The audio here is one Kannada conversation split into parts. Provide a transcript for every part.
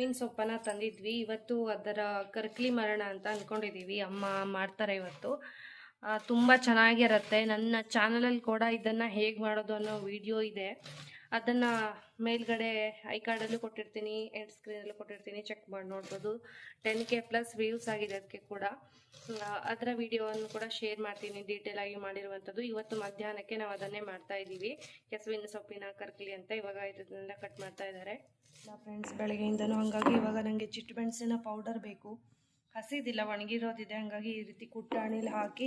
ಕೆಸುವಿನ ಸೊಪ್ಪನ್ನ ತಂದಿದ್ವಿ. ಇವತ್ತು ಅದರ ಕರ್ಕಲಿ ಮರಣ ಅಂತ ಅಂದ್ಕೊಂಡಿದ್ದೀವಿ ಅಮ್ಮ ಮಾಡ್ತಾರೆ ಇವತ್ತು. ತುಂಬ ಚೆನ್ನಾಗಿರುತ್ತೆ. ನನ್ನ ಚಾನಲಲ್ಲಿ ಕೂಡ ಇದನ್ನು ಹೇಗೆ ಮಾಡೋದು ಅನ್ನೋ ವಿಡಿಯೋ ಇದೆ. ಅದನ್ನು ಮೇಲ್ಗಡೆ ಐ ಕಾರ್ಡಲ್ಲೂ ಕೊಟ್ಟಿರ್ತೀನಿ, ಎಂಡ್ ಸ್ಕ್ರೀನಲ್ಲೂ ಕೊಟ್ಟಿರ್ತೀನಿ. ಚೆಕ್ ಮಾಡಿ, ನೋಡ್ಬೋದು. ಟೆನ್ ಕೆ ಪ್ಲಸ್ ವ್ಯೂಸ್ ಆಗಿದೆ ಅದಕ್ಕೆ ಕೂಡ. ಅದರ ವಿಡಿಯೋವನ್ನು ಕೂಡ ಶೇರ್ ಮಾಡ್ತೀನಿ. ಡೀಟೇಲ್ ಆಗಿ ಮಾಡಿರುವಂಥದ್ದು. ಇವತ್ತು ಮಧ್ಯಾಹ್ನಕ್ಕೆ ನಾವು ಅದನ್ನೇ ಮಾಡ್ತಾ ಇದ್ದೀವಿ. ಕೆಸುವಿನ ಸೊಪ್ಪಿನ ಕರ್ಕಲಿ ಅಂತ ಇವಾಗ ಇದನ್ನೆಲ್ಲ ಕಟ್ ಮಾಡ್ತಾ ಇದ್ದಾರೆ. ಫ್ರೆಂಡ್ಸ್ ಬೆಳಗ್ಗೆಯಿಂದನೂ ಹಾಗಾಗಿ ಇವಾಗ ನನಗೆ ಚಿಟ್ಟು ಮೆಣಸಿನ ಪೌಡರ್ ಬೇಕು. ಹಸಿದಿಲ್ಲ ಒಣಗಿರೋದಿದೆ, ಹಾಗಾಗಿ ಈ ರೀತಿ ಕುಟ್ಟಾಣಿಲಿ ಹಾಕಿ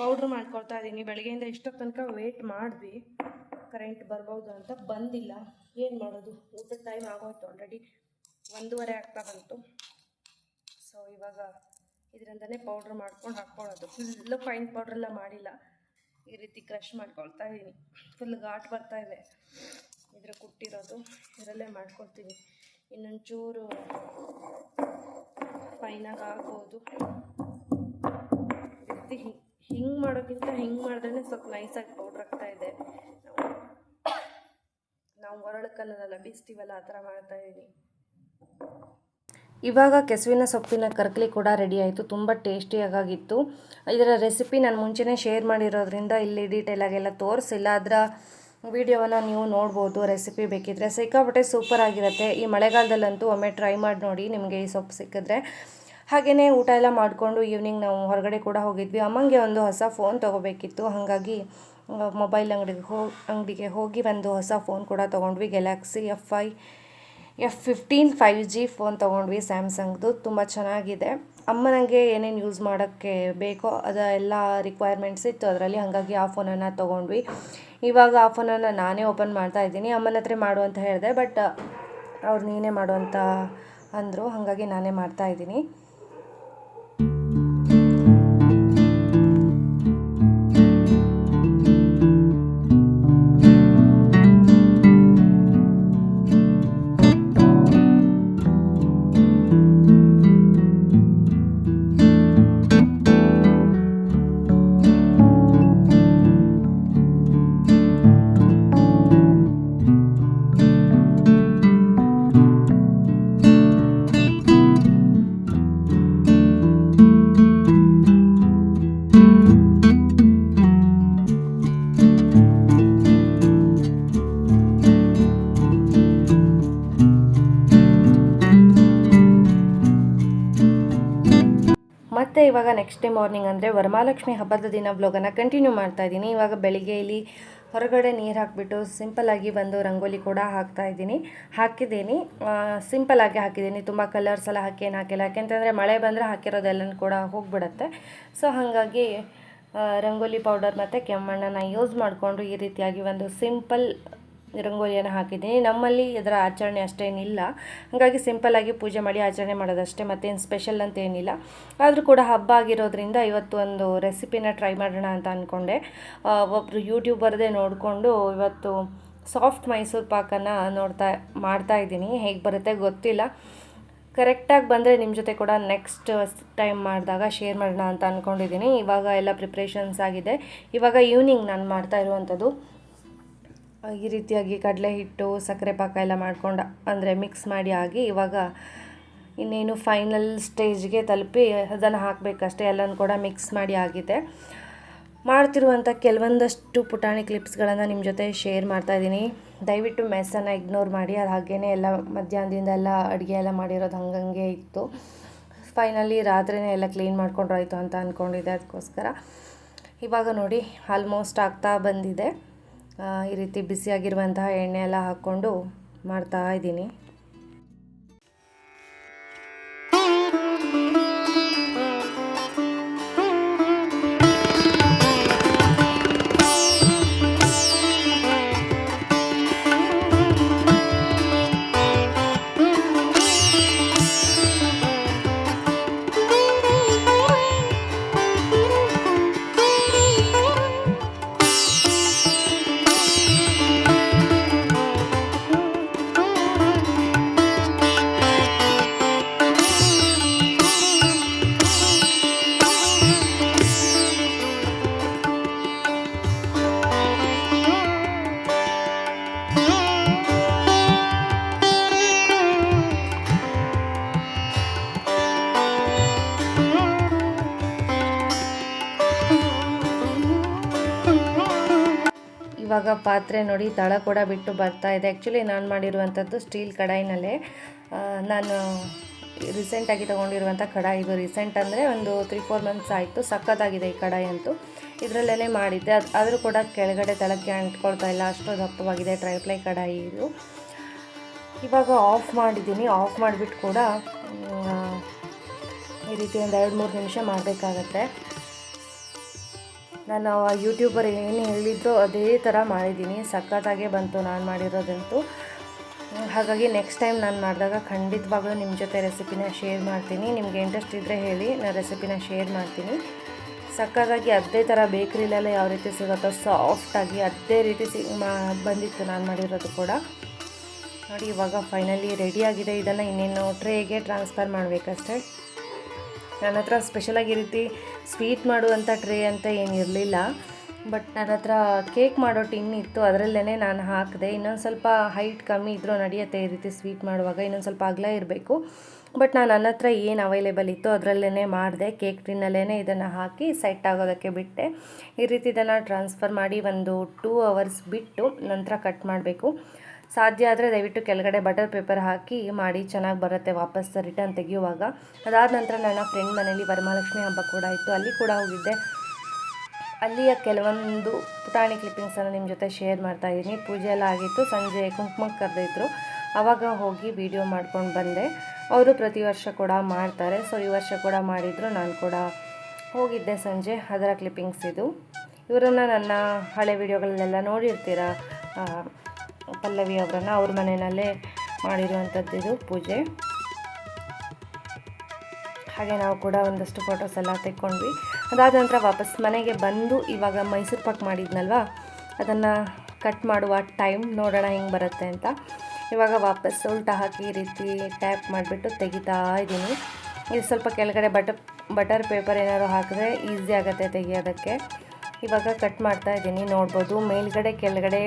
ಪೌಡ್ರ್ ಮಾಡ್ಕೊಳ್ತಾ ಇದ್ದೀನಿ. ಬೆಳಗ್ಗೆಯಿಂದ ಇಷ್ಟೊತ್ತು ತನಕ ವೇಟ್ ಮಾಡಿದ್ವಿ ಕರೆಂಟ್ ಬರ್ಬೋದು ಅಂತ ಬಂದಿಲ್ಲ. ಏನು ಮಾಡೋದು? ಊಟದ ಟೈಮ್ ಆಗೋಯ್ತು ಆಲ್ರೆಡಿ ಒಂದೂವರೆ ಆಗ್ತಾ ಬಂತು. ಸೊ ಇವಾಗ ಇದರಿಂದನೇ ಪೌಡ್ರ್ ಮಾಡ್ಕೊಂಡು ಹಾಕ್ಕೊಳ್ಳೋದು. ಫುಲ್ಲು ಫೈನ್ ಪೌಡ್ರೆಲ್ಲ ಮಾಡಿಲ್ಲ. ಈ ರೀತಿ ಕ್ರಷ್ ಮಾಡ್ಕೊಳ್ತಾ ಇದ್ದೀನಿ. ಫುಲ್ ಘಾಟ್ ಬರ್ತಾ ಇದೆ. ಇದ್ರ ಕುಟ್ಟಿರೋದು, ಇದರಲ್ಲೇ ಮಾಡ್ಕೊಳ್ತೀವಿ. ಇನ್ನೊಂಚೂರು ಫೈನಾಗಿ ಆಗ್ಬೋದು. ರೀತಿ ಹಿಂಗೆ ಮಾಡೋಕ್ಕಿಂತ ಹಿಂಗೆ ಮಾಡಿದ್ರೆ ಸ್ವಲ್ಪ ನೈಸಾಗಿ ಪೌಡ್ರ್ ಆಗ್ತಾ ಇದೆ. ನಾವು ಒರಳಕ್ಕನ್ನೆಲ್ಲ ಬೀಸ್ತೀವಲ್ಲ ಆ ಥರ ಮಾಡ್ತಾ ಇದ್ದೀನಿ ಇವಾಗ ಕೆಸುವಿನ ಸೊಪ್ಪಿನ ಕರ್ಕಲಿ ಕೂಡ ರೆಡಿ ಆಯಿತು, ತುಂಬ ಟೇಸ್ಟಿಯಾಗಿತ್ತು ಇದರ ರೆಸಿಪಿ ನಾನು ಮುಂಚೆನೇ ಶೇರ್ ಮಾಡಿರೋದ್ರಿಂದ ಇಲ್ಲಿ ಡೀಟೇಲಾಗೆಲ್ಲ ತೋರಿಸಿಲ್ಲ. ಅದರ ವಿಡಿಯೋವನ್ನು ನೀವು ನೋಡ್ಬೋದು, ರೆಸಿಪಿ ಬೇಕಿದ್ದರೆ ಸಿಕ್ಕಾಪಟ್ಟೆ ಸೂಪರ್ ಆಗಿರುತ್ತೆ. ಈ ಮಳೆಗಾಲದಲ್ಲಂತೂ ಒಮ್ಮೆ ಟ್ರೈ ಮಾಡಿ ನೋಡಿ ನಿಮಗೆ ಈ ಸೊಪ್ಪು ಸಿಕ್ಕಿದ್ರೆ. ಹಾಗೆಯೇ ಊಟ ಎಲ್ಲ ಮಾಡಿಕೊಂಡು ಈವ್ನಿಂಗ್ ನಾವು ಹೊರಗಡೆ ಕೂಡ ಹೋಗಿದ್ವಿ. ಅಮ್ಮಂಗೆ ಒಂದು ಹೊಸ ಫೋನ್ ತೊಗೋಬೇಕಿತ್ತು. ಹಾಗಾಗಿ ಮೊಬೈಲ್ ಅಂಗಡಿಗೆ ಹೋಗಿ ಅಂಗಡಿಗೆ ಹೋಗಿ ಒಂದು ಹೊಸ ಫೋನ್ ಕೂಡ ತೊಗೊಂಡ್ವಿ. Galaxy F I F fifteen five G phone ತೊಗೊಂಡ್ವಿ. ಸ್ಯಾಮ್ಸಂಗ್ದು ತುಂಬ ಚೆನ್ನಾಗಿದೆ. ಅಮ್ಮ ನನಗೆ ಏನೇನು ಯೂಸ್ ಮಾಡೋಕ್ಕೆ ಬೇಕೋ ಅದು ಎಲ್ಲ ರಿಕ್ವೈರ್ಮೆಂಟ್ಸ್ ಇತ್ತು. ಅದರಲ್ಲಿ ಹಾಗಾಗಿ ಆ ಫೋನನ್ನು ತೊಗೊಂಡ್ವಿ. ಇವಾಗ ಆ ಫೋನನ್ನು ನಾನೇ ಓಪನ್ ಮಾಡ್ತಾ ಇದ್ದೀನಿ. ಅಮ್ಮನ ಹತ್ರ ಮಾಡು ಅಂತ ಹೇಳಿದೆ ಬಟ್ ಅವ್ರು ನೀನೇ ಮಾಡು ಅಂದರು. ಹಾಗಾಗಿ ನಾನೇ ಮಾಡ್ತಾ ಇದ್ದೀನಿ. ಇವಾಗ ನೆಕ್ಸ್ಟ್ ಡೇ ಮಾರ್ನಿಂಗ್ ಅಂದರೆ ವರಮಹಾಲಕ್ಷ್ಮಿ ಹಬ್ಬದ ದಿನ ಬ್ಲಾಗನ್ನು ಕಂಟಿನ್ಯೂ ಮಾಡ್ತಾ ಇದ್ದೀನಿ. ಇವಾಗ ಬೆಳಿಗ್ಗೆ ಇಲ್ಲಿ ಹೊರಗಡೆ ನೀರು ಹಾಕಿಬಿಟ್ಟು ಸಿಂಪಲ್ಲಾಗಿ ಬಂದು ರಂಗೋಲಿ ಕೂಡ ಹಾಕ್ತಾ ಇದ್ದೀನಿ. ಹಾಕಿದ್ದೀನಿ. ಸಿಂಪಲ್ಲಾಗಿ ಹಾಕಿದ್ದೀನಿ. ತುಂಬ ಕಲರ್ಸ್ ಎಲ್ಲ ಹಾಕಿ ಏನು ಹಾಕಿಲ್ಲ. ಯಾಕೆಂತಂದರೆ ಮಳೆ ಬಂದರೆ ಹಾಕಿರೋದೆಲ್ಲನೂ ಕೂಡ ಹೋಗಿಬಿಡತ್ತೆ. ಸೊ ಹಾಗಾಗಿ ರಂಗೋಲಿ ಪೌಡರ್ ಮತ್ತು ಕೆಮ್ಮಣ್ಣನ ಯೂಸ್ ಮಾಡಿಕೊಂಡು ಈ ರೀತಿಯಾಗಿ ಒಂದು ಸಿಂಪಲ್ ರಂಗೋಲಿಯನ್ನು ಹಾಕಿದ್ದೀನಿ. ನಮ್ಮಲ್ಲಿ ಇದರ ಆಚರಣೆ ಅಷ್ಟೇನಿಲ್ಲ. ಹಾಗಾಗಿ ಸಿಂಪಲ್ಲಾಗಿ ಪೂಜೆ ಮಾಡಿ ಆಚರಣೆ ಮಾಡೋದಷ್ಟೇ, ಮತ್ತೇನು ಸ್ಪೆಷಲ್ ಅಂತ ಏನಿಲ್ಲ. ಆದರೂ ಕೂಡ ಹಬ್ಬ ಆಗಿರೋದ್ರಿಂದ ಇವತ್ತು ಒಂದು ರೆಸಿಪಿನ ಟ್ರೈ ಮಾಡೋಣ ಅಂತ ಅಂದ್ಕೊಂಡೆ ಒಬ್ಬರು ಯೂಟ್ಯೂಬರ್ದೇ ನೋಡಿಕೊಂಡು ಇವತ್ತು ಸಾಫ್ಟ್ ಮೈಸೂರು ಪಾಕನ್ನು ನೋಡ್ತಾ, ಮಾಡ್ತಾ ಇದ್ದೀನಿ. ಹೇಗೆ ಬರುತ್ತೆ ಗೊತ್ತಿಲ್ಲ. ಕರೆಕ್ಟಾಗಿ ಬಂದರೆ ನಿಮ್ಮ ಜೊತೆ ಕೂಡ ನೆಕ್ಸ್ಟ್ ಟೈಮ್ ಮಾಡಿದಾಗ ಶೇರ್ ಮಾಡೋಣ ಅಂತ ಅಂದ್ಕೊಂಡಿದ್ದೀನಿ ಇವಾಗ ಎಲ್ಲ ಪ್ರಿಪ್ರೇಷನ್ಸ್ ಆಗಿದೆ. ಇವಾಗ ಈವ್ನಿಂಗ್ ನಾನು ಮಾಡ್ತಾ ಇರುವಂಥದ್ದು. ಈ ರೀತಿಯಾಗಿ ಕಡಲೆ ಹಿಟ್ಟು, ಸಕ್ಕರೆ ಪಾಕ ಎಲ್ಲ ಮಾಡ್ಕೊಂಡು, ಅಂದರೆ ಮಿಕ್ಸ್ ಮಾಡಿ ಆಗಿ ಇವಾಗ ಇನ್ನೇನು ಫೈನಲ್ ಸ್ಟೇಜ್ಗೆ ತಲುಪಿ ಅದನ್ನು ಹಾಕಬೇಕಷ್ಟೇ, ಎಲ್ಲನೂ ಕೂಡ ಮಿಕ್ಸ್ ಮಾಡಿ ಆಗಿದೆ. ಮಾಡ್ತಿರುವಂಥ ಕೆಲವೊಂದಷ್ಟು ಪುಟಾಣಿ ಕ್ಲಿಪ್ಸ್ಗಳನ್ನು ನಿಮ್ಮ ಜೊತೆ ಶೇರ್ ಮಾಡ್ತಾ ಇದ್ದೀನಿ. ದಯವಿಟ್ಟು ಮೆಸ್ಸನ್ನು ಇಗ್ನೋರ್ ಮಾಡಿ, ಅದು ಹಾಗೇ ಎಲ್ಲ ಮಧ್ಯಾಹ್ನದಿಂದ ಎಲ್ಲ ಅಡುಗೆ ಎಲ್ಲ ಮಾಡಿರೋದು ಹಂಗಂಗೆ ಇತ್ತು. ಫೈನಲಿ ರಾತ್ರಿನೇ ಎಲ್ಲ ಕ್ಲೀನ್ ಮಾಡ್ಕೊಂಡ್ರಾಯ್ತು ಅಂತ ಅಂದ್ಕೊಂಡಿದ್ದೆ ಅದಕ್ಕೋಸ್ಕರ ಇವಾಗ ನೋಡಿ ಆಲ್ಮೋಸ್ಟ್ ಆಗ್ತಾ ಬಂದಿದೆ. ಈ ರೀತಿ ಬಿಸಿಯಾಗಿರುವಂತಹ ಎಣ್ಣೆ ಎಲ್ಲ ಹಾಕ್ಕೊಂಡು ಮಾಡ್ತಾ ಇದ್ದೀನಿ. ಪಾತ್ರೆ ನೋಡಿ ತಳ ಕೂಡ ಬಿಟ್ಟು ಬರ್ತಾ ಇದೆ. ಆ್ಯಕ್ಚುಲಿ ನಾನು ಮಾಡಿರುವಂಥದ್ದು ಸ್ಟೀಲ್ ಕಡಾಯಿನಲ್ಲೇ. ನಾನು ರೀಸೆಂಟಾಗಿ ತೊಗೊಂಡಿರುವಂಥ ಕಡಾಯಿ ಇದು ರೀಸೆಂಟ್ ಅಂದರೆ ಒಂದು ತ್ರೀ ಫೋರ್ ಮಂತ್ಸ್ ಆಯಿತು. ಸಖತ್ತಾಗಿದೆ ಈ ಕಡಾಯಿ ಅಂತೂ. ಇದರಲ್ಲೇ ಮಾಡಿದ್ದೆ. ಅದು, ಆದರೂ ಕೂಡ ಕೆಳಗಡೆ ತಳಕ್ಕೆ ಅಂಟ್ಕೊಳ್ತಾ ಇಲ್ಲ. ಅಷ್ಟು ದಪ್ಪವಾಗಿದೆ ಟ್ರೈಪ್ಲೈ ಕಡಾಯಿ ಇದು. ಇವಾಗ ಆಫ್ ಮಾಡಿದ್ದೀನಿ. ಆಫ್ ಮಾಡಿಬಿಟ್ಟು ಕೂಡ ಈ ರೀತಿ ಒಂದು ಎರಡು, ಮೂರು ನಿಮಿಷ ಮಾಡಬೇಕಾಗತ್ತೆ. ನಾನು ಯೂಟ್ಯೂಬರ್ ಏನು ಹೇಳಿದ್ದೋ ಅದೇ ಥರ ಮಾಡಿದ್ದೀನಿ. ಸಖತ್ತಾಗೇ ಬಂತು ನಾನು ಮಾಡಿರೋದಂತೂ. ಹಾಗಾಗಿ ನೆಕ್ಸ್ಟ್ ಟೈಮ್ ನಾನು ಮಾಡಿದಾಗ ಖಂಡಿತವಾಗ್ಲೂ ನಿಮ್ಮ ಜೊತೆ ರೆಸಿಪಿನ ಶೇರ್ ಮಾಡ್ತೀನಿ. ನಿಮಗೆ ಇಂಟ್ರೆಸ್ಟ್ ಇದ್ದರೆ ಹೇಳಿ, ನಾನು ರೆಸಿಪಿನ ಶೇರ್ ಮಾಡ್ತೀನಿ. ಸಖತ್ತಾಗಿ ಅದೇ ಥರ ಬೇಕ್ರಿಲೆಲ್ಲ ಯಾವ ರೀತಿ ಸಿಗುತ್ತೋ ಸಾಫ್ಟಾಗಿ ಅದೇ ರೀತಿ ಸಿ ಬಂದಿತ್ತು ನಾನು ಮಾಡಿರೋದು ಕೂಡ. ನೋಡಿ ಇವಾಗ ಫೈನಲಿ ರೆಡಿಯಾಗಿದೆ ಇದನ್ನು ಇನ್ನೇನು ಟ್ರೇಗೆ ಟ್ರಾನ್ಸ್ಫರ್ ಮಾಡಬೇಕಷ್ಟೇ. ನನ್ನ ಹತ್ರ ಸ್ಪೆಷಲಾಗಿ ಈ ರೀತಿ ಸ್ವೀಟ್ ಮಾಡುವಂಥ ಟ್ರೇ ಅಂತ ಏನು ಇರಲಿಲ್ಲ. ಬಟ್ ನನ್ನ ಹತ್ರ ಕೇಕ್ ಮಾಡೋ ಟಿನ್ ಇತ್ತು ಅದರಲ್ಲೇ ನಾನು ಹಾಕಿದೆ. ಇನ್ನೊಂದು ಸ್ವಲ್ಪ ಹೈಟ್ ಕಮ್ಮಿ ಇದ್ದರೂ ನಡೆಯುತ್ತೆ ಈ ರೀತಿ ಸ್ವೀಟ್ ಮಾಡುವಾಗ, ಇನ್ನೊಂದು ಸ್ವಲ್ಪ ಅಗಲ ಇರಬೇಕು. ಬಟ್ ನಾನು ನನ್ನ ಹತ್ರ ಏನು ಅವೈಲೇಬಲ್ ಇತ್ತು ಅದರಲ್ಲೇ ಮಾಡಿದೆ. ಕೇಕ್ ಟಿನ್ನಲ್ಲೇ ಇದನ್ನು ಹಾಕಿ ಸೆಟ್ ಆಗೋದಕ್ಕೆ ಬಿಟ್ಟೆ. ಈ ರೀತಿ ಇದನ್ನು ಟ್ರಾನ್ಸ್ಫರ್ ಮಾಡಿ ಒಂದು ಟೂ ಅವರ್ಸ್ ಬಿಟ್ಟು ನಂತರ ಕಟ್ ಮಾಡಬೇಕು. ಸಾಧ್ಯ ಆದರೆ ದಯವಿಟ್ಟು ಕೆಳಗಡೆ ಬಟರ್ ಪೇಪರ್ ಹಾಕಿ ಮಾಡಿ, ಚೆನ್ನಾಗಿ ಬರುತ್ತೆ, ವಾಪಸ್ ರಿಟರ್ನ್ ತೆಗೆಯುವಾಗ. ಅದಾದ ನಂತರ ನನ್ನ ಫ್ರೆಂಡ್ ಮನೇಲಿ ವರಮಹಾಲಕ್ಷ್ಮಿ ಹಬ್ಬ ಕೂಡ ಇತ್ತು. ಅಲ್ಲಿ ಕೂಡ ಹೋಗಿದ್ದೆ. ಅಲ್ಲಿಯ ಕೆಲವೊಂದು ಪುಟಾಣಿ ಕ್ಲಿಪ್ಪಿಂಗ್ಸನ್ನು ನಿಮ್ಮ ಜೊತೆ ಶೇರ್ ಮಾಡ್ತಾ ಇದ್ದೀನಿ. ಪೂಜೆ ಎಲ್ಲ ಆಗಿತ್ತು. ಸಂಜೆ ಕುಂಕುಮಕ್ಕೆ ಕರೆದಿದ್ರು. ಆವಾಗ ಹೋಗಿ ವಿಡಿಯೋ ಮಾಡ್ಕೊಂಡು ಬಂದೆ. ಅವರು ಪ್ರತಿ ವರ್ಷ ಕೂಡ ಮಾಡ್ತಾರೆ. ಸೊ ಈ ವರ್ಷ ಕೂಡ ಮಾಡಿದರು. ನಾನು ಕೂಡ ಹೋಗಿದ್ದೆ ಸಂಜೆ. ಅದರ ಕ್ಲಿಪ್ಪಿಂಗ್ಸ್ ಇದು. ಇವರನ್ನು ನನ್ನ ಹಳೆ ವಿಡಿಯೋಗಳಲ್ಲೆಲ್ಲ ನೋಡಿರ್ತೀರ? ಪಲ್ಲವಿ ಅವರನ್ನ ಅವ್ರ ಮನೆಯಲ್ಲೇ ಮಾಡಿರುವಂಥದ್ದು ಇದು ಪೂಜೆ. ಹಾಗೆ ನಾವು ಕೂಡ ಒಂದಷ್ಟು ಫೋಟೋಸ್ ಎಲ್ಲ ತೆಕ್ಕೊಂಡ್ವಿ. ಅದಾದ ನಂತರ ವಾಪಸ್ ಮನೆಗೆ ಬಂದು ಇವಾಗ ಮೈಸೂರು ಪಾಕ್ ಮಾಡಿದ್ನಲ್ವ? ಅದನ್ನು ಕಟ್ ಮಾಡುವ ಟೈಮ್ ನೋಡೋಣ ಹೆಂಗೆ ಬರುತ್ತೆ ಅಂತ. ಇವಾಗ ವಾಪಸ್ ಉಲ್ಟ ಹಾಕಿ ಈ ರೀತಿ ಟ್ಯಾಪ್ ಮಾಡಿಬಿಟ್ಟು ತೆಗಿತಾ ಇದ್ದೀನಿ. ಇದು ಸ್ವಲ್ಪ ಕೆಳಗಡೆ ಬಟರ್ ಬಟರ್ ಪೇಪರ್ ಏನಾದ್ರು ಹಾಕಿದ್ರೆ ಈಸಿ ಆಗುತ್ತೆ ತೆಗಿಯೋದಕ್ಕೆ. ಇವಾಗ ಕಟ್ ಮಾಡ್ತಾ ಇದ್ದೀನಿ. ನೋಡ್ಬೋದು, ಮೇಲ್ಗಡೆ, ಕೆಳಗಡೆ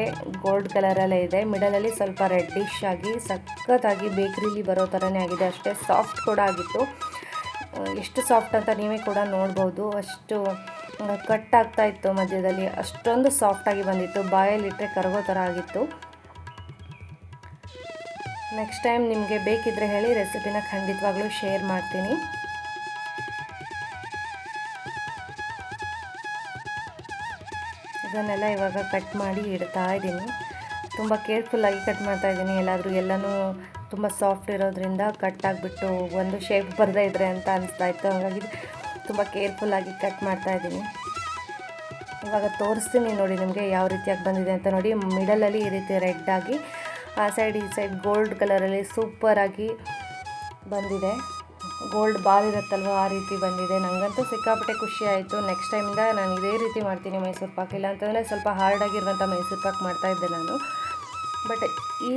ಗೋಲ್ಡ್ ಕಲರಲ್ಲೇ ಇದೆ. ಮಿಡಲಲ್ಲಿ ಸ್ವಲ್ಪ ರೆಡ್ಡಿಶ್ ಆಗಿ, ಸಖತ್ತಾಗಿ ಬೇಕ್ರಿಲಿ ಬರೋ ಥರನೇ ಆಗಿದೆ. ಅಷ್ಟೇ ಸಾಫ್ಟ್ ಕೂಡ ಆಗಿತ್ತು. ಎಷ್ಟು ಸಾಫ್ಟ್ ಅಂತ ನೀವೇ ಕೂಡ ನೋಡ್ಬೋದು. ಅಷ್ಟು ಕಟ್ ಆಗ್ತಾ ಇತ್ತು ಮಧ್ಯದಲ್ಲಿ. ಅಷ್ಟೊಂದು ಸಾಫ್ಟಾಗಿ ಬಂದಿತ್ತು. ಬಾಯಲ್ಲಿಟ್ಟರೆ ಕರಗೋ ಥರ ಆಗಿತ್ತು. ನೆಕ್ಸ್ಟ್ ಟೈಮ್ ನಿಮಗೆ ಬೇಕಿದ್ದರೆ ಹೇಳಿ ರೆಸಿಪಿನ ಖಂಡಿತವಾಗ್ಲೂ ಶೇರ್ ಮಾಡ್ತೀನಿ. ಇದನ್ನೆಲ್ಲ ಇವಾಗ ಕಟ್ ಮಾಡಿ ಇಡ್ತಾ ಇದ್ದೀನಿ. ತುಂಬ ಕೇರ್ಫುಲ್ಲಾಗಿ ಕಟ್ ಮಾಡ್ತಾ ಇದ್ದೀನಿ. ಎಲ್ಲಾದರೂ ಎಲ್ಲನೂ ತುಂಬ ಸಾಫ್ಟ್ ಇರೋದ್ರಿಂದ ಕಟ್ ಆಗಿಬಿಟ್ಟು ಒಂದು ಶೇಪ್ ಬರದೇ ಇದ್ರೆ ಅಂತ ಅನಿಸ್ತಾ ಇತ್ತು ಹಾಗಾಗಿ ತುಂಬ ಕೇರ್ಫುಲ್ಲಾಗಿ ಕಟ್ ಮಾಡ್ತಾ ಇದ್ದೀನಿ. ಇವಾಗ ತೋರಿಸ್ತೀನಿ ನೋಡಿ ನಿಮಗೆ ಯಾವ ರೀತಿಯಾಗಿ ಬಂದಿದೆ ಅಂತ ನೋಡಿ. ಮಿಡಲಲ್ಲಿ ಈ ರೀತಿ ರೆಡ್ ಆಗಿ, ಆ ಸೈಡ್ ಈ ಸೈಡ್ ಗೋಲ್ಡ್ ಕಲರಲ್ಲಿ ಸೂಪರಾಗಿ ಬಂದಿದೆ. ಗೋಲ್ಡ್ ಬಾಲ್ ಇರುತ್ತಲ್ವ? ಆ ರೀತಿ ಬಂದಿದೆ. ನನಗಂತೂ ಸಿಕ್ಕಾಪಟ್ಟೆ ಖುಷಿ ಆಯಿತು. ನೆಕ್ಸ್ಟ್ ಟೈಮಿಂದ ನಾನು ಇದೇ ರೀತಿ ಮಾಡ್ತೀನಿ ಮೈಸೂರು ಪಾಕ್. ಇಲ್ಲ ಅಂತಂದರೆ ಸ್ವಲ್ಪ ಹಾರ್ಡಾಗಿರುವಂಥ ಮೈಸೂರು ಪಾಕ್ ಮಾಡ್ತಾ ಇದ್ದೆ ನಾನು. ಬಟ್ ಈ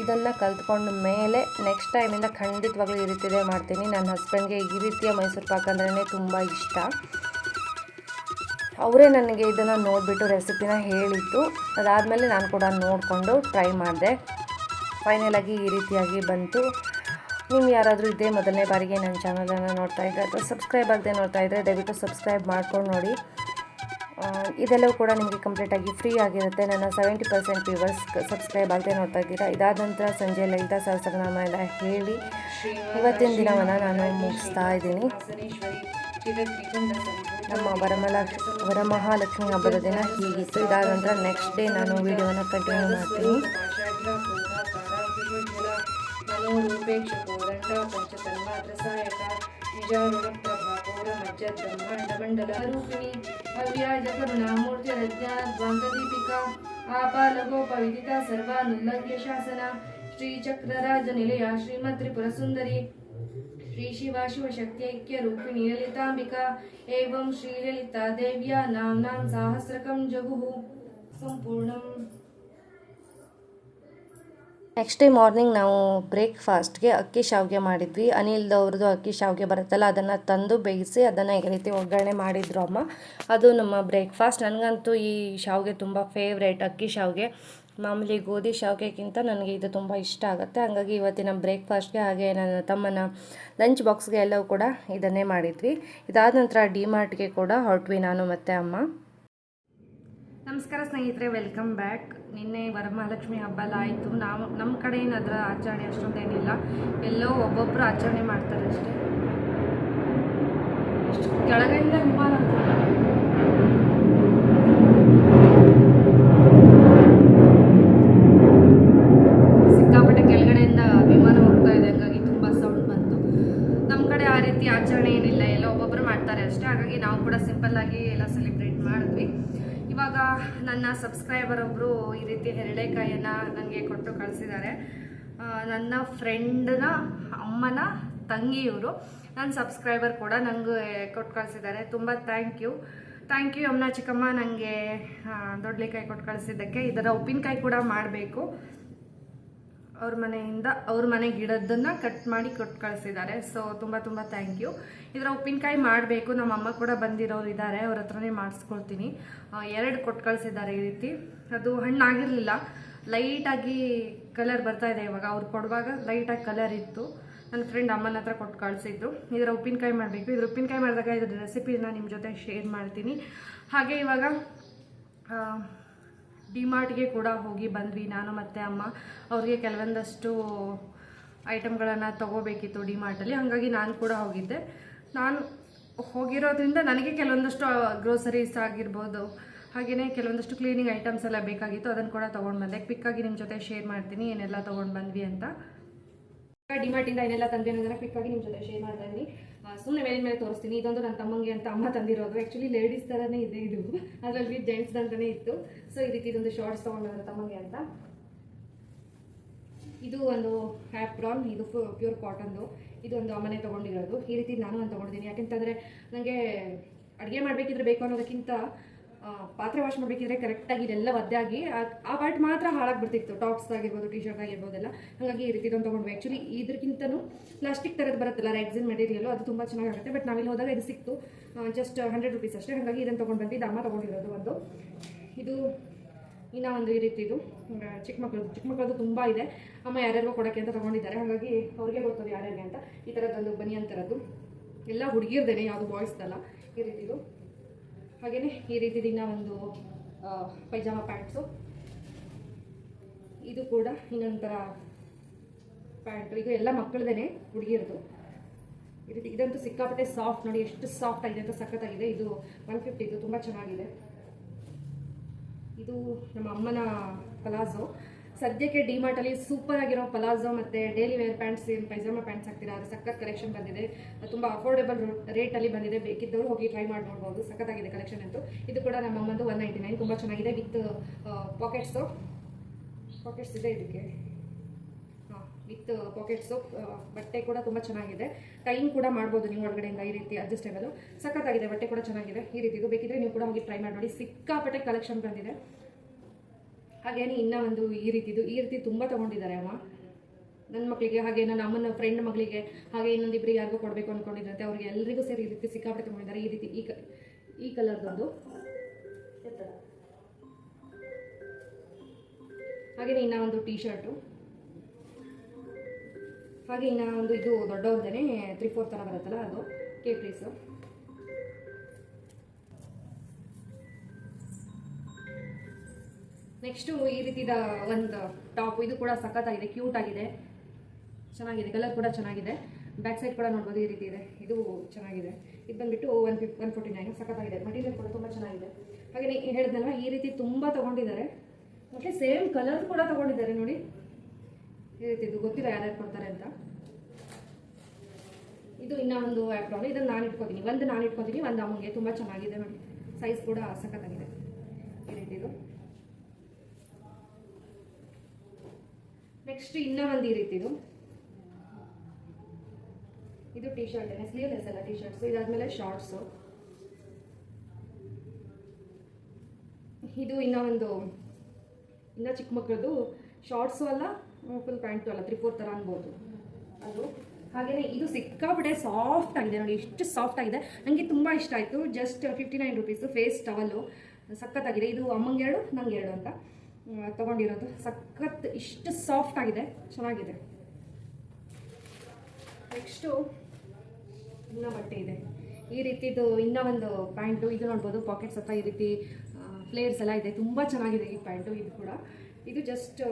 ಇದನ್ನು ಕಲ್ತ್ಕೊಂಡ ಮೇಲೆ ನೆಕ್ಸ್ಟ್ ಟೈಮಿಂದ ಖಂಡಿತವಾಗ್ಲೂ ಈ ರೀತಿಯೇ ಮಾಡ್ತೀನಿ. ನನ್ನ ಹಸ್ಬೆಂಡ್ಗೆ ಈ ರೀತಿಯ ಮೈಸೂರು ಪಾಕ್ ಅಂದ್ರೇ ತುಂಬ ಇಷ್ಟ. ಅವರೇ ನನಗೆ ಇದನ್ನು ನೋಡಿಬಿಟ್ಟು ರೆಸಿಪಿನ ಹೇಳಿದ್ದು. ಅದಾದಮೇಲೆ ನಾನು ಕೂಡ ನೋಡಿಕೊಂಡು ಟ್ರೈ ಮಾಡಿದೆ. ಫೈನಲಾಗಿ ಈ ರೀತಿಯಾಗಿ ಬಂತು. ನೀವು ಯಾರಾದರೂ ಇದೇ ಮೊದಲನೇ ಬಾರಿಗೆ ನನ್ನ ಚಾನಲನ್ನು ನೋಡ್ತಾ ಇದ್ದರೆ ಅಥವಾ ಸಬ್ಸ್ಕ್ರೈಬ್ ಆಗದೆ ನೋಡ್ತಾ ಇದ್ದರೆ ದಯವಿಟ್ಟು ಸಬ್ಸ್ಕ್ರೈಬ್ ಮಾಡ್ಕೊಂಡು ನೋಡಿ. ಇದೆಲ್ಲವೂ ಕೂಡ ನಿಮಗೆ ಕಂಪ್ಲೀಟಾಗಿ ಫ್ರೀ ಆಗಿರುತ್ತೆ. ನನ್ನ ಸೆವೆಂಟಿ ಪರ್ಸೆಂಟ್ ವ್ಯೂವರ್ಸ್ ಸಬ್ಸ್ಕ್ರೈಬ್ ಆಗದೆ ನೋಡ್ತಾ ಇದ್ದೀರಾ? ಇದಾದ ನಂತರ ಸಂಜೆ ಲಲಿತಾ ಸಹಸ್ರನಾಮ ಎಲ್ಲ ಹೇಳಿ. ಇವತ್ತಿನ ದಿನವನ್ನು ನಾನು ಮುಗಿಸ್ತಾ ಇದ್ದೀನಿ. ನಮ್ಮ ವರಮಲ ವರಮಹಾಲಕ್ಷ್ಮಿ ಹಬ್ಬದ ದಿನ ಹೀಗಿತ್ತು. ಇದಾದ ನಂತರ ನೆಕ್ಸ್ಟ್ ಡೇ ನಾನು ವಿಡಿಯೋನ ಕಂಟಿನ್ಯೂ ಮಾಡ್ತೀನಿ. मनोरूपेक्षको दण्ड पञ्चतन्मात्रसायक निजारुणप्रभापौरमज्जद्ब्रह्माण्डमण्डलरूपिणी अव्याज करुणामूर्तिरज्ञाद्वान्तदीपिका आपालगोपविदिता सर्वानुल्लङ्घ्य शासना श्रीचक्रराजनिलया श्रीमत्त्रिपुरसुन्दरी श्रीशिवा शिवशक्त्यैक्यरूपिणी ललिताम्बिका एवं श्रीललितादेव्या नाम्नां साहस्रकं जगुः। सम्पूर्णम् ನೆಕ್ಸ್ಟ್ ಡೇ ಮಾರ್ನಿಂಗ್ ನಾವು ಬ್ರೇಕ್ಫಾಸ್ಟ್ಗೆ ಅಕ್ಕಿ ಶಾವಿಗೆ ಮಾಡಿದ್ವಿ. ಅನಿಲ್ದವ್ರದ್ದು ಅಕ್ಕಿ ಶಾವಿಗೆ ಬರುತ್ತಲ್ಲ, ಅದನ್ನು ತಂದು ಬೇಯಿಸಿ ಅದನ್ನು ಈ ರೀತಿ ಒಗ್ಗರಣೆ ಮಾಡಿದ್ರು ಅಮ್ಮ. ಅದು ನಮ್ಮ ಬ್ರೇಕ್ಫಾಸ್ಟ್ ನನಗಂತೂ ಈ ಶಾವಿಗೆ ತುಂಬ ಫೇವ್ರೇಟ್ ಅಕ್ಕಿ ಶಾವಿಗೆ. ಮಾಮೂಲಿ ಗೋಧಿ ಶಾವಿಗೆಗಿಂತ ನನಗೆ ಇದು ತುಂಬ ಇಷ್ಟ ಆಗುತ್ತೆ. ಹಾಗಾಗಿ ಇವತ್ತಿನ ಬ್ರೇಕ್ಫಾಸ್ಟ್ಗೆ ಹಾಗೆ ನನ್ನ ತಮ್ಮನ ಲಂಚ್ ಬಾಕ್ಸ್ಗೆ ಎಲ್ಲವೂ ಕೂಡ ಇದನ್ನೇ ಮಾಡಿದ್ವಿ. ಇದಾದ ನಂತರ ಡಿ ಮಾರ್ಟ್ಗೆ ಕೂಡ ಹೊರಟ್ವಿ ನಾನು ಮತ್ತು ಅಮ್ಮ. ನಮಸ್ಕಾರ ಸ್ನೇಹಿತರೆ ವೆಲ್ಕಮ್ ಬ್ಯಾಕ್ ನಿನ್ನೆ ವರಮಹಾಲಕ್ಷ್ಮಿ ಹಬ್ಬ ಎಲ್ಲ ಆಯಿತು. ನಾವು ನಮ್ಮ ಕಡೆ ಏನಾದರೂ ಆಚರಣೆ ಅಷ್ಟೊಂದೇನಿಲ್ಲ ಎಲ್ಲೋ ಒಬ್ಬೊಬ್ಬರು ಆಚರಣೆ ಮಾಡ್ತಾರೆ ಅಷ್ಟೇ. ಇಷ್ಟು ಕೆಳಗಡೆಯಿಂದ ವಿಮಾನ ಸಿಕ್ಕಾಪಟ್ಟೆ ಕೆಳಗಡೆಯಿಂದ ವಿಮಾನ ಹೋಗ್ತಾ ಇದೆ ಹಾಗಾಗಿ ತುಂಬ ಸೌಂಡ್ ಬಂತು ನಮ್ಮ ಕಡೆ ಆ ರೀತಿ ಆಚರಣೆ ಏನಿಲ್ಲ ಎಲ್ಲ ಒಬ್ಬೊಬ್ಬರು ಮಾಡ್ತಾರೆ ಅಷ್ಟೇ ಹಾಗಾಗಿ ನಾವು ಕೂಡ ಸಿಂಪಲ್ ಆಗಿ ಎಲ್ಲ ಸೆಲೆಬ್ರೇಟ್ ಮಾಡಿದ್ವಿ ಇವಾಗ ನನ್ನ ಸಬ್ಸ್ಕ್ರೈಬರ್ ಒಬ್ಬರು ಈ ರೀತಿ ಹೆರಳೆಕಾಯಿಯನ್ನು ನನಗೆ ಕೊಟ್ಟು ಕಳಿಸಿದ್ದಾರೆ. ನನ್ನ ಫ್ರೆಂಡ್ನ ಅಮ್ಮನ ತಂಗಿಯವರು ನನ್ನ ಸಬ್ಸ್ಕ್ರೈಬರ್ ಕೂಡ ನನಗೆ ಕೊಟ್ಟು ಕಳಿಸಿದ್ದಾರೆ. ತುಂಬ ಥ್ಯಾಂಕ್ ಯು ಥ್ಯಾಂಕ್ ಯು ಅಮ್ಮನ ಚಿಕ್ಕಮ್ಮ ನನಗೆ ದೊಡ್ಡಲಿಕಾಯಿ ಕೊಟ್ಟು ಕಳಿಸಿದ್ದಕ್ಕೆ. ಇದರ ಉಪ್ಪಿನಕಾಯಿ ಕೂಡ ಮಾಡಬೇಕು. ಅವ್ರ ಮನೆಯಿಂದ ಅವ್ರ ಮನೆ ಗಿಡದನ್ನ ಕಟ್ ಮಾಡಿ ಕೊಟ್ಟು ಕಳಿಸಿದ್ದಾರೆ. ಸೊ ತುಂಬ ತುಂಬ ಥ್ಯಾಂಕ್ ಯು ಇದರ ಉಪ್ಪಿನಕಾಯಿ ಮಾಡಬೇಕು. ನಮ್ಮ ಅಮ್ಮ ಕೂಡ ಬಂದಿರೋರು ಇದ್ದಾರೆ ಅವ್ರ ಹತ್ರನೇ ಮಾಡಿಸ್ಕೊಳ್ತೀನಿ. ಎರಡು ಕೊಟ್ಟು ಕಳಿಸಿದ್ದಾರೆ ಈ ರೀತಿ. ಅದು ಹಣ್ಣಾಗಿರಲಿಲ್ಲ. ಲೈಟಾಗಿ ಕಲರ್ ಬರ್ತಾ ಇದೆ ಇವಾಗ. ಅವ್ರು ಕೊಡುವಾಗ ಲೈಟಾಗಿ ಕಲರ್ ಇತ್ತು. ನನ್ನ ಫ್ರೆಂಡ್ ಅಮ್ಮನ ಹತ್ರ ಕೊಟ್ಟು ಕಳಿಸಿದ್ರು. ಇದರ ಉಪ್ಪಿನಕಾಯಿ ಮಾಡಬೇಕು. ಇದ್ರ ಉಪ್ಪಿನಕಾಯಿ ಮಾಡಿದಾಗ ಇದ್ರ ರೆಸಿಪಿನ ನಿಮ್ಮ ಜೊತೆ ಶೇರ್ ಮಾಡ್ತೀನಿ. ಹಾಗೆ ಇವಾಗ ಡಿಮಾರ್ಟ್ಗೆ ಕೂಡ ಹೋಗಿ ಬಂದ್ವಿ. ನಾನು ಮತ್ತು ಅಮ್ಮ, ಅವ್ರಿಗೆ ಕೆಲವೊಂದಷ್ಟು ಐಟಮ್ಗಳನ್ನು ತೊಗೋಬೇಕಿತ್ತು ಡಿಮಾರ್ಟಲ್ಲಿ ಹಾಗಾಗಿ ನಾನು ಕೂಡ ಹೋಗಿದ್ದೆ. ನಾನು ಹೋಗಿರೋದ್ರಿಂದ ನನಗೆ ಕೆಲವೊಂದಷ್ಟು ಗ್ರೋಸರೀಸ್ ಆಗಿರ್ಬೋದು ಹಾಗೆಯೇ ಕೆಲವೊಂದಷ್ಟು ಕ್ಲೀನಿಂಗ್ ಐಟಮ್ಸ್ ಎಲ್ಲ ಬೇಕಾಗಿತ್ತು. ಅದನ್ನು ಕೂಡ ತೊಗೊಂಡು ಬಂದೆ. ಕ್ವಿಕ್ಕಾಗಿ ನಿಮ್ಮ ಜೊತೆ ಶೇರ್ ಮಾಡ್ತೀನಿ, ಏನೆಲ್ಲ ತೊಗೊಂಡು ಬಂದ್ವಿ ಅಂತ. ಡಿಮಾರ್ಟಿಂದ ಏನೆಲ್ಲ ತಂದೆ ಅನ್ನೋದನ್ನು ಕ್ವಿಕ್ಕಾಗಿ ನಿಮ್ಮ ಜೊತೆ ಶೇರ್ ಮಾಡ್ತಾ ಇದ್ದೀನಿ. ಸುಮ್ಮನೆ ಮೇಲಿನ ಮೇಲೆ ತೋರಿಸ್ತೀನಿ. ಇದೊಂದು ನನ್ನ ತಮ್ಮಂಗೆ ಅಂತ ಅಮ್ಮ ತಂದಿರೋದು. ಆ್ಯಕ್ಚುಲಿ ಲೇಡೀಸ್ ಥರನೇ ಇದೆ ಇದು. ಅದರಲ್ಲಿ ಜೆಂಟ್ಸ್ ಅಂತಲೇ ಇತ್ತು. ಸೊ ಈ ರೀತಿ ಇದೊಂದು ಶಾರ್ಟ್ಸ್ ತೊಗೊಂಡು ತಮ್ಮಂಗೆ ಅಂತ. ಇದು ಒಂದು ಹ್ಯಾಪ್ರಾನ್ ಇದು ಪ್ಯೂರ್ ಕಾಟನ್ದು ಇದು ಒಂದು ಅಮ್ಮನೆ ತೊಗೊಂಡಿರೋದು. ಈ ರೀತಿ ನಾನು ಒಂದು ತೊಗೊಂಡಿದ್ದೀನಿ. ಯಾಕೆಂತಂದರೆ ನನಗೆ ಅಡುಗೆ ಮಾಡಬೇಕಿದ್ರೆ ಬೇಕು ಅನ್ನೋದಕ್ಕಿಂತ ಪಾತ್ರೆ ವಾಶ್ ಮಾಡಬೇಕಿದ್ರೆ ಕರೆಕ್ಟಾಗಿ ಇದೆಲ್ಲ ಒದ್ದಾಗಿ ಆ- ಪಾರ್ಟ್ ಮಾತ್ರ ಹಾಳಾಗ್ಬಿಡ್ತಿತ್ತು. ಟಾಪ್ಸ್ ಆಗಿರ್ಬೋದು ಟಿ ಶರ್ಟ್ ಆಗಿರ್ಬೋದೆಲ್ಲ ಹಾಗಾಗಿ ಈ ರೀತಿ ಇದನ್ನು ತೊಗೊಂಡ್ವಿ. ಆ್ಯಕ್ಚುಲಿ ಇದಕ್ಕಿಂತನೂ ಪ್ಲಾಸ್ಟಿಕ್ ಥರದ್ದು ಬರುತ್ತಲ್ಲ ರೆಕ್ಸಿನ್ ಮೆಟೀರಿಯಲು ಅದು ತುಂಬ ಚೆನ್ನಾಗಿರುತ್ತೆ ಬಟ್ ನಾವಿಲ್ಲಿ ಹೋದಾಗ ಇದು ಸಿಕ್ತು. ಜಸ್ಟ್ ಹಂಡ್ರೆಡ್ ರುಪೀಸ್ ಅಷ್ಟೇ. ಹಾಗಾಗಿ ಇದನ್ನು ತೊಗೊಂಡು ಬಂದು ಇದು ಅಮ್ಮ ತೊಗೊಂಡಿರೋದು ಒಂದು. ಇದು ಇನ್ನು ಒಂದು ಈ ರೀತಿ ಇದು. ಆ, ಚಿಕ್ಕ ಮಕ್ಕಳದ್ದು ಚಿಕ್ಕ ಮಕ್ಕಳದ್ದು ತುಂಬ ಇದೆ. ಅಮ್ಮ ಯಾರ್ಯಾರಿಗೂ ಕೊಡೋಕ್ಕೆ ಅಂತ ತೊಗೊಂಡಿದ್ದಾರೆ. ಹಾಗಾಗಿ ಅವ್ರಿಗೆ ಗೊತ್ತದು ಯಾರ್ಯಾರಿಗೆ ಅಂತ. ಈ ಥರದ್ದೊಂದು ಬನಿಯನ್ ಎಲ್ಲ ಹುಡುಗಿರ್ದೇನೆ ಯಾವುದು ಬಾಯ್ಸ್ದಲ್ಲ ಈ ರೀತಿದು ಹಾಗೆಯೇ ಈ ರೀತಿ ದಿನ ಒಂದು ಪೈಜಾಮ ಪ್ಯಾಂಟ್ಸು. ಇದು ಕೂಡ ಇನ್ನೊಂಥರ ಪ್ಯಾಂಟು. ಇದು ಎಲ್ಲ ಮಕ್ಕಳದೇ ಹುಡುಗಿರದು. ಈ ರೀತಿ ಇದಂತೂ ಸಿಕ್ಕಾಪಟ್ಟೆ ಸಾಫ್ಟ್ ನೋಡಿ, ಎಷ್ಟು ಸಾಫ್ಟ್ ಆಗಿದೆ ಅಂತ ಸಖತ್ತಾಗಿದೆ. ಇದು ಒನ್ ಫಿಫ್ಟಿ, ಇದು ತುಂಬ ಚೆನ್ನಾಗಿದೆ. ಇದು ನಮ್ಮ ಅಮ್ಮನ ಪಲಾಝೋ ಸದ್ಯಕ್ಕೆ ಡಿಮಾರ್ಟಲ್ಲಿ ಸೂಪರ್ ಆಗಿರೋ ಪಲಾಝೋ ಮತ್ತು ಡೈಲಿ ವೇರ್ ಪ್ಯಾಂಟ್ಸ್ ಏನು ಪೈಜಾಮ ಪ್ಯಾಂಟ್ಸ್ ಹಾಕ್ತೀರಾ? ಅದು ಸಖತ್ ಕಲೆಕ್ಷನ್ ಬಂದಿದೆ. ತುಂಬ ಅಫೋರ್ಡೆಬಲ್ ರೇಟಲ್ಲಿ ಬಂದಿದೆ. ಬೇಕಿದ್ದವರು ಹೋಗಿ ಟ್ರೈ ಮಾಡಿ ನೋಡ್ಬೋದು ಸಖತ್ತಾಗಿದೆ ಕಲೆಕ್ಷನ್ ಅಂತೂ. ಇದು ಕೂಡ ನಮ್ಮ ಅಮ್ಮಂದು ಒನ್ ನೈಂಟಿ ನೈನ್ ತುಂಬ ಚೆನ್ನಾಗಿದೆ ವಿತ್ ಪಾಕೆಟ್ಸು ಪಾಕೆಟ್ಸ್ ಇದೆ ಇದಕ್ಕೆ. ವಿತ್ ಪಾಕೆಟ್ಸು ಬಟ್ಟೆ ಕೂಡ ತುಂಬ ಚೆನ್ನಾಗಿದೆ. ಟೈಮ್ ಕೂಡ ಮಾಡ್ಬೋದು ನೀವು ಒಳಗಡೆಯಿಂದ ಈ ರೀತಿ ಅಡ್ಜಸ್ಟೇಬಲ್ ಸಖತ್ತಾಗಿದೆ, ಬಟ್ಟೆ ಕೂಡ ಚೆನ್ನಾಗಿದೆ. ಈ ರೀತಿ ಬೇಕಿದ್ರೆ ನೀವು ಕೂಡ ಹೋಗಿ ಟ್ರೈ ಮಾಡಿ ನೋಡಿ. ಸಿಕ್ಕಾಪಟ್ಟೆ ಕಲೆಕ್ಷನ್ ಬಂದಿದೆ. ಹಾಗೇನೆ ಇನ್ನೂ ಒಂದು ಈ ರೀತಿದು ಈ ರೀತಿ ತುಂಬ ತಗೊಂಡಿದ್ದಾರೆ ಅಮ್ಮ. ನನ್ನ ಮಕ್ಕಳಿಗೆ ಹಾಗೆ ನನ್ನ ಅಮ್ಮನ ಫ್ರೆಂಡ್ ಮಗಳಿಗೆ ಹಾಗೆ ಇನ್ನೊಂದಿಬ್ಬರಿಗೆ ಯಾರಿಗೂ ಕೊಡಬೇಕು ಅಂದ್ಕೊಂಡಿದ್ರಂತೆ ಅವ್ರಿಗೆ ಎಲ್ಲರಿಗೂ ಸೇರಿ ಈ ರೀತಿ ಸಿಕ್ಕಾಪಟ್ಟೆ ತಗೊಂಡಿದ್ದಾರೆ. ಈ ರೀತಿ ಈ ಕ ಈ ಕಲರ್ದೊಂದು ಹಾಗೆಯೇ ಇನ್ನ ಒಂದು ಟೀ ಶರ್ಟು ಹಾಗೆ ಇನ್ನ ಒಂದು ಇದು ದೊಡ್ಡವ್ರದೇ ತ್ರೀ ಫೋರ್ ಥರ ಬರುತ್ತಲ್ಲ ಅದು ಕೇಪ್ರೀಸು ನೆಕ್ಸ್ಟು ಈ ರೀತಿದ ಒಂದು ಟಾಪ್ ಇದು ಕೂಡ ಸಖತ್ತಾಗಿದೆ ಕ್ಯೂಟ್ ಆಗಿದೆ. ಚೆನ್ನಾಗಿದೆ ಕಲರ್ ಕೂಡ ಚೆನ್ನಾಗಿದೆ. ಬ್ಯಾಕ್ ಸೈಡ್ ಕೂಡ ನೋಡ್ಬೋದು ಈ ರೀತಿ ಇದೆ. ಇದು ಚೆನ್ನಾಗಿದೆ. ಇದು ಬಂದ್ಬಿಟ್ಟು one fif one forty nine ಸಖತ್ತಾಗಿದೆ. ಮಟೀರಿಯಲ್ ಕೂಡ ತುಂಬ ಚೆನ್ನಾಗಿದೆ. ಹಾಗೆ ಹೇಳಿದ್ನಲ್ವ, ಈ ರೀತಿ ತುಂಬ ತೊಗೊಂಡಿದ್ದಾರೆ. ಮತ್ತು ಸೇಮ್ ಕಲರ್ ಕೂಡ ತೊಗೊಂಡಿದ್ದಾರೆ ನೋಡಿ. ಈ ರೀತಿ ಇದು ಗೊತ್ತಿಲ್ಲ ಯಾರ್ಯಾರು ಕೊಡ್ತಾರೆ ಅಂತ. ಇದು ಇನ್ನೂ ಒಂದು ಆ್ಯಪ್ರಾನ್ ಇದನ್ನು ನಾನು ಇಟ್ಕೋತೀನಿ. ಒಂದು ನಾನು ಇಟ್ಕೋತೀನಿ, ಒಂದು ಅಮ್ಮಗೆ ತುಂಬ ಚೆನ್ನಾಗಿದೆ ನೋಡಿ. ಸೈಜ್ ಕೂಡ ಸಖತ್ತಾಗಿದೆ. ಈ ರೀತಿ ನೆಕ್ಸ್ಟ್ ಇನ್ನೂ ಒಂದು ಈ ರೀತಿದು. ಇದು ಟಿ ಶರ್ಟ್ ಸ್ಲೀವ್ಲೆಸ್ ಅಲ್ಲ ಟಿ ಶರ್ಟ್ಸು ಇದಾದಮೇಲೆ ಶಾರ್ಟ್ಸು ಇದು ಇನ್ನೂ ಒಂದು, ಇನ್ನೂ ಚಿಕ್ಕ ಮಕ್ಕಳದು ಶಾರ್ಟ್ಸು ಅಲ್ಲ ಫುಲ್ ಪ್ಯಾಂಟು ಅಲ್ಲ ತ್ರಿಪೋರ್ ಥರ ಅನ್ಬೋದು. ಅದು. ಹಾಗೆಯೇ ಇದು ಸಿಕ್ಕಾಪಟ್ಟೆ ಸಾಫ್ಟ್ ಆಗಿದೆ ನೋಡಿ ಎಷ್ಟು ಸಾಫ್ಟ್ ಆಗಿದೆ. ನನಗೆ ತುಂಬ ಇಷ್ಟ ಆಯಿತು. Just fifty nine rupees face towel ಸಖತ್ತಾಗಿದೆ. ಇದು ಅಮ್ಮಂಗೆ ಎರಡು ನಂಗೆ ಎರಡು ಅಂತ. ತಗೊಂಡಿರೋದು. ಸಖತ್ ಇಷ್ಟು ಸಾಫ್ಟ್ ಆಗಿದೆ. ಚೆನ್ನಾಗಿದೆ. ನೆಕ್ಸ್ಟು ಇನ್ನ ಬಟ್ಟೆ ಇದೆ. ಈ ರೀತಿದು ಇನ್ನೂ ಒಂದು ಪ್ಯಾಂಟು, ಇದು ನೋಡ್ಬೋದು ಪಾಕೆಟ್ಸ್ ಹತ್ರ ಈ ರೀತಿ ಫ್ಲೇರ್ಸ್ ಎಲ್ಲ ಇದೆ. ತುಂಬ ಚೆನ್ನಾಗಿದೆ ಈ ಪ್ಯಾಂಟು, ಇದು ಕೂಡ. ಇದು ಜಸ್ಟ್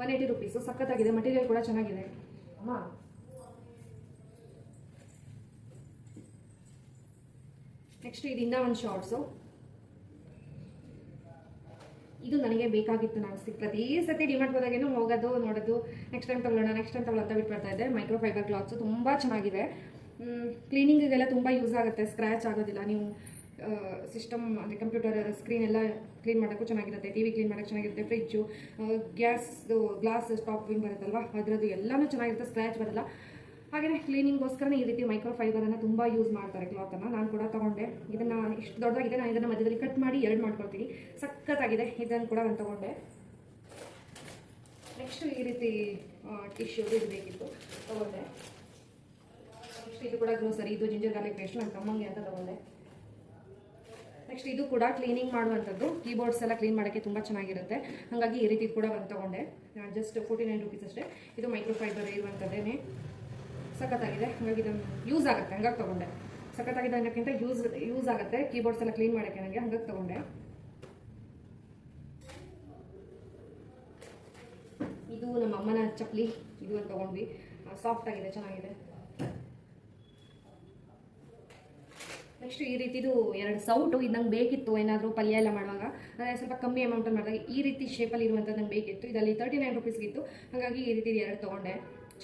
ಒನ್ ಏಯ್ಟಿ ರುಪೀಸು ಸಖತ್ತಾಗಿದೆ. ಮಟೀರಿಯಲ್ ಕೂಡ ಚೆನ್ನಾಗಿದೆ. ಅಮ್ಮ. ನೆಕ್ಸ್ಟ್ ಇದು ಇನ್ನೂ ಒಂದು ಶಾರ್ಟ್ಸು ಇದು ನನಗೆ ಬೇಕಾಗಿತ್ತು. ನಾನು ಸಿಕ್ ಪ್ರತಿ ಸತಿ ಡಿಮಾರ್ಟ್ ಹೋದಾಗೇನು ಹೋಗೋದು, ನೋಡೋದು ನೆಕ್ಸ್ಟ್ ಟೈಮ್ ತಗೊಳ್ಳೋಣ ನೆಕ್ಸ್ಟ್ ಟೈಮ್ ತಗೊಳ್ಳೋ ಅಂತ ಬಿಟ್ಟು ಬರ್ತಾ ಇದ್ದೆ. ಮೈಕ್ರೋ ಫೈಬರ್ ಕ್ಲಾತ್ಸು ತುಂಬ ಚೆನ್ನಾಗಿದೆ. ಕ್ಲೀನಿಂಗಿಗೆಲ್ಲ ತುಂಬ ಯೂಸ್ ಆಗುತ್ತೆ. ಸ್ಕ್ರ್ಯಾಚ್ ಆಗೋದಿಲ್ಲ. ನೀವು ಸಿಸ್ಟಮ್ ಅಂದರೆ ಕಂಪ್ಯೂಟರ್ ಸ್ಕ್ರೀನ್ ಎಲ್ಲ ಕ್ಲೀನ್ ಮಾಡೋಕ್ಕೂ ಚೆನ್ನಾಗಿರುತ್ತೆ. ಟಿ ವಿ ಕ್ಲೀನ್ ಮಾಡೋಕ್ಕೆ ಚೆನ್ನಾಗಿರುತ್ತೆ. ಫ್ರಿಜ್ಜು ಗ್ಯಾಸ್ದು ಗ್ಲಾಸ್ ಸ್ಟಾಪ್ ವಿಂಗ್ ಬರುತ್ತಲ್ವ? ಅದರದ್ದು ಎಲ್ಲನೂ ಚೆನ್ನಾಗಿರುತ್ತೆ. ಸ್ಕ್ರ್ಯಾಚ್ ಬರಲ್ಲ. ಹಾಗೆಯೇ ಕ್ಲೀನಿಂಗ್ಗೋಸ್ಕರನೇ ಈ ರೀತಿ ಮೈಕ್ರೋ ಫೈಬರನ್ನು ತುಂಬ ಯೂಸ್ ಮಾಡ್ತಾರೆ ಕ್ಲಾತನ್ನು ನಾನು ಕೂಡ ತೊಗೊಂಡೆ. ಇದನ್ನು ಇಷ್ಟು ದೊಡ್ಡದಾಗಿದೆ ನಾನು ಇದನ್ನು ಮಧ್ಯದಲ್ಲಿ ಕಟ್ ಮಾಡಿ ಎರಡು ಮಾಡ್ಕೊಳ್ತೀನಿ. ಸಖತ್ತಾಗಿದೆ. ಇದನ್ನು ಕೂಡ ನಾನು ತೊಗೊಂಡೆ. ನೆಕ್ಸ್ಟು ಈ ರೀತಿ ಟಿಶ್ಯೂ ಇದು ಬೇಕಿತ್ತು. ತೊಗೊಂಡೆ. ನೆಕ್ಸ್ಟ್ ಇದು ಕೂಡ ಗ್ರೋಸರಿ ಇದು ಜಿಂಜರ್ ಗಾರ್ಲಿಕ್ ಪೇಸ್ಟ್ ನಾನು ತಮ್ಮಂಗೆ ಅಂತ ತೊಗೊಂಡೆ. ನೆಕ್ಸ್ಟ್ ಇದು ಕೂಡ ಕ್ಲೀನಿಂಗ್ ಮಾಡುವಂಥದ್ದು. ಕೀಬೋರ್ಡ್ಸ್ ಎಲ್ಲ ಕ್ಲೀನ್ ಮಾಡೋಕ್ಕೆ ತುಂಬ ಚೆನ್ನಾಗಿರುತ್ತೆ. ಹಾಗಾಗಿ ಈ ರೀತಿ ಕೂಡ ಒಂದು ತೊಗೊಂಡೆ. ಜಸ್ಟ್ ಫೋರ್ಟಿ ನೈನ್ ರುಪೀಸ್ ಅಷ್ಟೇ. ಇದು ಮೈಕ್ರೋ ಫೈಬರ್ ಇರುವಂಥದ್ದೇನೆ. ಸಖತ್ತಾಗಿದೆ. ಹಾಗಾಗಿ ಇದನ್ನು ಯೂಸ್ ಆಗುತ್ತೆ, ಹಂಗಾಗಿ ತೊಗೊಂಡೆ. ಸಖತ್ತಾಗಿದೆ ಅನ್ನೋಕ್ಕಿಂತ ಯೂಸ್ ಯೂಸ್ ಆಗುತ್ತೆ. ಕೀಬೋರ್ಡ್ಸ್ ಎಲ್ಲ ಕ್ಲೀನ್ ಮಾಡೋಕ್ಕೆ ನನಗೆ ಹಂಗಾಗಿ ತೊಗೊಂಡೆ. ಇದು ನಮ್ಮ ಅಮ್ಮನ ಚಪ್ಪಲಿ. ಇದು ಅಂತ ತೊಗೊಂಡ್ವಿ. ಸಾಫ್ಟ್ ಆಗಿದೆ, ಚೆನ್ನಾಗಿದೆ. ನೆಕ್ಸ್ಟ್ ಈ ರೀತಿದು ಎರಡು ಸೌಟು ಇದು ನಂಗೆ ಬೇಕಿತ್ತು ಏನಾದರೂ ಪಲ್ಯ ಎಲ್ಲ ಮಾಡುವಾಗ. ಅಂದರೆ ಸ್ವಲ್ಪ ಕಮ್ಮಿ ಅಮೌಂಟಲ್ಲಿ ಮಾಡಿದಾಗ ಈ ರೀತಿ ಶೇಪಲ್ಲಿ ಇರುವಂಥದ್ದು ನಂಗೆ ಬೇಕಿತ್ತು. ಇದರಲ್ಲಿ ತರ್ಟಿ ನೈನ್ ರುಪೀಸ್ಗಿತ್ತು ಹಾಗಾಗಿ ಈ ರೀತಿ ಎರಡು ತೊಗೊಂಡೆ.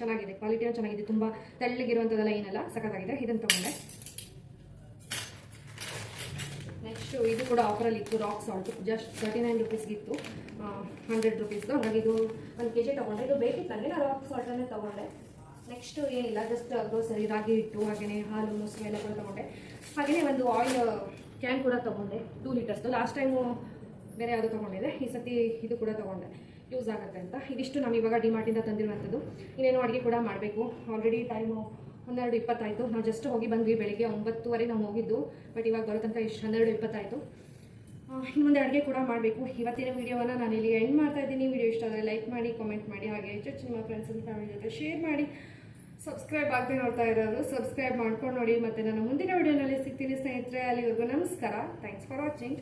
ಚೆನ್ನಾಗಿದೆ ಕ್ವಾಲಿಟಿನೂ ಚೆನ್ನಾಗಿದೆ, ತುಂಬ ತೆಳ್ಳಗಿರುವಂಥದ್ದೆಲ್ಲ ಏನಲ್ಲ, ಸಖತ್ತಾಗಿದೆ. ಇದನ್ನು ತೊಗೊಂಡೆ. ನೆಕ್ಸ್ಟು ಇದು ಕೂಡ ಆಫರಲ್ಲಿ ಇತ್ತು rock salt just thirty nine ರುಪೀಸ್ಗಿತ್ತು hundred ರುಪೀಸ್ದು ಹಾಗಾಗಿ ಇದು ಒಂದು ಕೆ ಜಿ ತೊಗೊಂಡೆ. ಇದು ಬೇಕಿತ್ತು ನನಗೆ ನಾನು ರಾಕ್ ಸಾಲ್ಟನ್ನೇ ತೊಗೊಂಡೆ. ನೆಕ್ಸ್ಟು ಏನಿಲ್ಲ ಜಸ್ಟ್ ಗ್ರೋಸರಿ ರಾಗಿ ಹಿಟ್ಟು ಹಾಗೆಯೇ ಹಾಲು ಮೊಸರು ಎಲ್ಲ ಕೂಡ ತೊಗೊಂಡೆ. ಹಾಗೆಯೇ ಒಂದು ಆಯಿಲ್ ಕ್ಯಾನ್ ಕೂಡ ತೊಗೊಂಡೆ ಟೂ ಲೀಟರ್ಸ್ದು ಲಾಸ್ಟ್ ಟೈಮು ಬೇರೆ ಯಾವುದು ತೊಗೊಂಡಿದೆ ಈ ಸತಿ ಇದು ಕೂಡ ತೊಗೊಂಡೆ. ಯೂಸ್ ಆಗುತ್ತೆ ಅಂತ. ಇದಿಷ್ಟು ನಾವು ಇವಾಗ ಡಿಮಾರ್ಟಿಂದ ತಂದಿರುವಂಥದ್ದು ಇನ್ನೇನು ಅಡುಗೆ ಕೂಡ ಮಾಡಬೇಕು. ಆಲ್ರೆಡಿ ಟೈಮು ಹನ್ನೆರಡು ಇಪ್ಪತ್ತಾಯಿತು. ನಾವು ಜಸ್ಟ್ ಹೋಗಿ ಬಂದ್ವಿ ಬೆಳಿಗ್ಗೆ ಒಂಬತ್ತುವರೆ ನಾವು ಹೋಗಿದ್ದು. ಬಟ್ ಇವಾಗ ಬರೋ ತನಕ ಇಷ್ಟು ಹನ್ನೆರಡು ಇಪ್ಪತ್ತಾಯಿತು. ಇನ್ನು ಅಡುಗೆ ಕೂಡ ಮಾಡಬೇಕು. ಇವತ್ತಿನ ವೀಡಿಯೋವನ್ನು ನಾನು ಇಲ್ಲಿ ಎಂಡ್ ಮಾಡ್ತಾ ಇದ್ದೀನಿ. ವಿಡಿಯೋ ಇಷ್ಟ ಆದರೆ ಲೈಕ್ ಮಾಡಿ ಕಾಮೆಂಟ್ ಮಾಡಿ, ಹಾಗೆ ಹೆಚ್ಚು ನಿಮ್ಮ ಫ್ರೆಂಡ್ಸ್ ಆ್ಯಂಡ್ ಫ್ಯಾಮಿಲಿ ಜೊತೆ ಶೇರ್ ಮಾಡಿ. ಸಬ್ಸ್ಕ್ರೈಬ್ ಆಗದೆ ನೋಡ್ತಾ ಇರೋರು ಸಬ್ಸ್ಕ್ರೈಬ್ ಮಾಡ್ಕೊಂಡು ನೋಡಿ. ಮತ್ತು ನಾನು ಮುಂದಿನ ವೀಡಿಯೋನಲ್ಲಿ ಸಿಗ್ತೀನಿ ಸ್ನೇಹಿತರೆ. ಅಲ್ಲಿವರೆಗೂ ನಮಸ್ಕಾರ. Thanks for watching